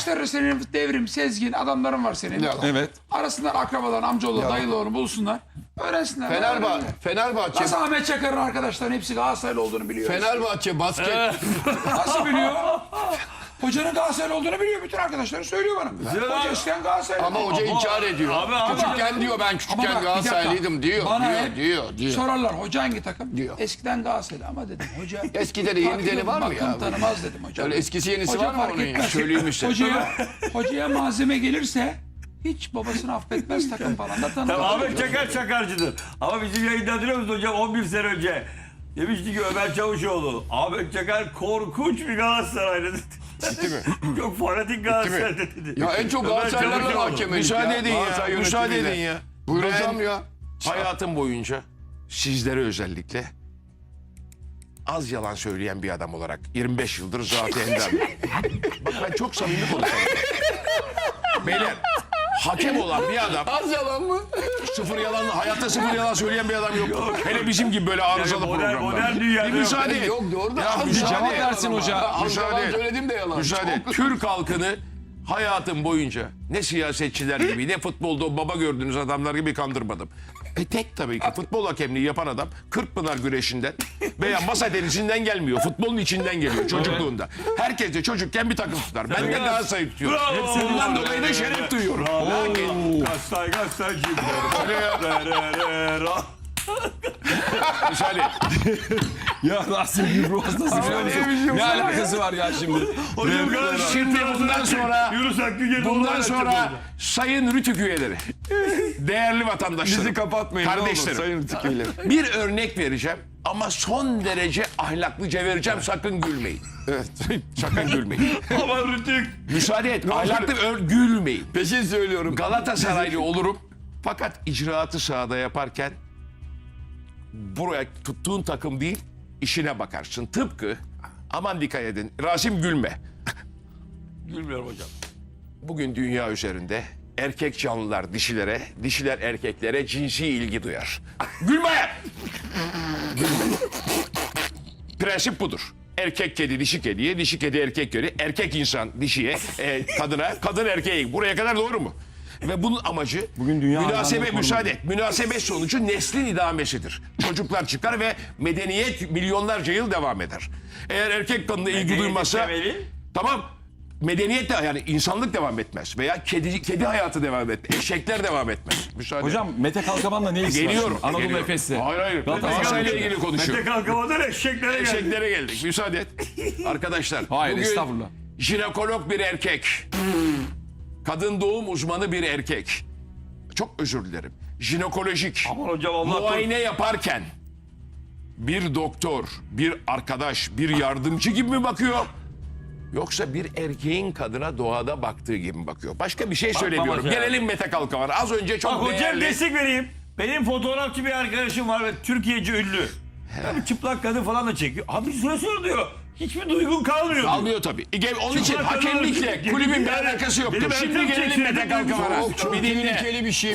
İşte senin devrim, sezgin adamların var senin. Ya. Evet. Arasınlar akrabalarını, amcaoğlu, dayıoğlu bulsunlar. Öğrensinler. Fenerbahçe, öğrensinler. Fenerbahçe, Nasıl Ahmet Çakar'ın arkadaşların hepsi Galatasaraylı olduğunu biliyor. Fenerbahçe basket. Nasıl biliyor? Hocanın Galatasaraylı olduğunu biliyor. Bütün arkadaşları söylüyor bana. Hoca eskiden Galatasaraylı. Ama hoca inkar ediyor. Abi, abi. küçükken diyor ben Ama küçükken bak, bir dakika. Galatasaraylıydım diyor. Bana diyor, hep diyor, diyor. Sorarlar hoca hangi takım? Diyor. Eskiden Galatasaraylı ama dedim hoca. Eskide de yeni deni var mı ya? bakım tanımaz dedim hocam. Öyle eskisi yenisi Hoca var mı fark onun ya? etmez. Söyleyeyim işte. Hocaya, hocaya malzeme gelirse hiç babasını affetmez takım falan da tanımaz. Tamam, Ahmet Çakar çakarcıdır. Ama bizim yayında hatırlıyor musun hocam 11 sene önce? Demişti ki Ömer Çavuşoğlu. Ahmet Çakar korkunç bir Galatasaraylı dedi. Gitti mi? Çok fanatik Galatasaraylı dedi. Ya en çok Galatasaraylılarla Çavuşoğlu. hakemelik Müsaade ya. edin ya. Müsaade edin ya. Buyur Ben hocam ya. Hayatım boyunca sizlere özellikle az yalan söyleyen bir adam olarak 25 yıldır zat-ı ender. Bak ben çok samimi konuşuyorum. Beyler hakem olan bir adam Az yalan mı? sıfır yalan hayatta sıfır yalan söyleyen bir adam yok. Hele bizim gibi böyle arızalı modern- programlar. modern dünyada Bir müsaade et. Yok doğru da Ya az müsaade yalan et. versin hoca. Az Müsaade yalan et. söyledim de yalan. Müsaade et. Çok- Türk halkını hayatım boyunca ne siyasetçiler gibi ne futbolda o baba gördüğünüz adamlar gibi kandırmadım. E tek tabii ki futbol hakemliği yapan adam Kırkpınar güreşinden veya masa tenisinden gelmiyor. Futbolun içinden geliyor çocukluğunda. Herkes de çocukken bir takım tutar. Ben de Galatasaray'ı tutuyorum. Bravo. Bundan dolayı da şeref duyuyorum. Lakin Galatasaray. Öyle ya. Re, re, re, ra. müsaade. Ya Rasim bir ruh hastası biliyor musun? Ne alakası var ya şimdi? Hocam. Şimdi bundan sonra Yunus Akgün geldi. bundan sonra sayın Rütük üyeleri, değerli vatandaşlarım, Bizi kapatmayın ne olur kardeşlerim. sayın Tüküyle. Bir örnek vereceğim ama son derece ahlaklıca vereceğim sakın gülmeyin. Evet. Sakın gülmeyin. Aman Rütük. Müsaade et. Ahlaklı gülmeyin. Peşin söylüyorum. Galatasaraylı olurum. Fakat icraatı sahada yaparken buraya tuttuğun takım değil işine bakarsın. Tıpkı aman dikkat edin Rasim gülme. Gülmüyorum hocam. Bugün dünya üzerinde erkek canlılar dişilere, dişiler erkeklere cinsi ilgi duyar. Gülme! Prensip budur. Erkek kedi dişi kediye, dişi kedi erkek kedi, erkek insan dişiye, e, kadına, kadın erkeğe. Buraya kadar doğru mu? Ve bunun amacı Bugün dünya münasebe, müsaade et, münasebet sonucu neslin idamesidir. Çocuklar çıkar ve medeniyet milyonlarca yıl devam eder. Eğer erkek kadına ilgi duymazsa... temeli? Tamam. Medeniyet de yani insanlık devam etmez. Veya kedi, kedi hayatı devam etmez. Eşekler devam etmez. Müsaade. Hocam Mete Kalkavan'la ne ilgisi var? Geliyorum. şimdi? Anadolu geliyorum. Efes'le. Hayır hayır. Galatasaray- Galatasaray'la ilgili Mete konuşuyorum. kalkamadan eşeklere geldi. Eşeklere geldik. Müsaade et. Arkadaşlar. Hayır, bugün estağfurullah. Jinekolog bir erkek. Kadın doğum uzmanı bir erkek. Çok özür dilerim. Jinekolojik. Aman hocam Allah muayene yaparken bir doktor, bir arkadaş, bir yardımcı gibi mi bakıyor? Yoksa bir erkeğin kadına doğada baktığı gibi mi bakıyor? Başka bir şey söylemiyorum. hocam. Gelelim Mete Kalkavan'a. Az önce çok Bak hocam değerli... destek vereyim. Benim fotoğrafçı bir arkadaşım var ve Türkiye'ci ünlü. Tabii çıplak kadın falan da çekiyor. Abi süre sonra diyor. Hiçbir duygun kalmıyor. diyor. Almıyor tabii. Ge- Onun için hakemlikle kulübün bir alakası yoktur. Şimdi gelelim Mete çok Bir dinle. tehlikeli bir şey.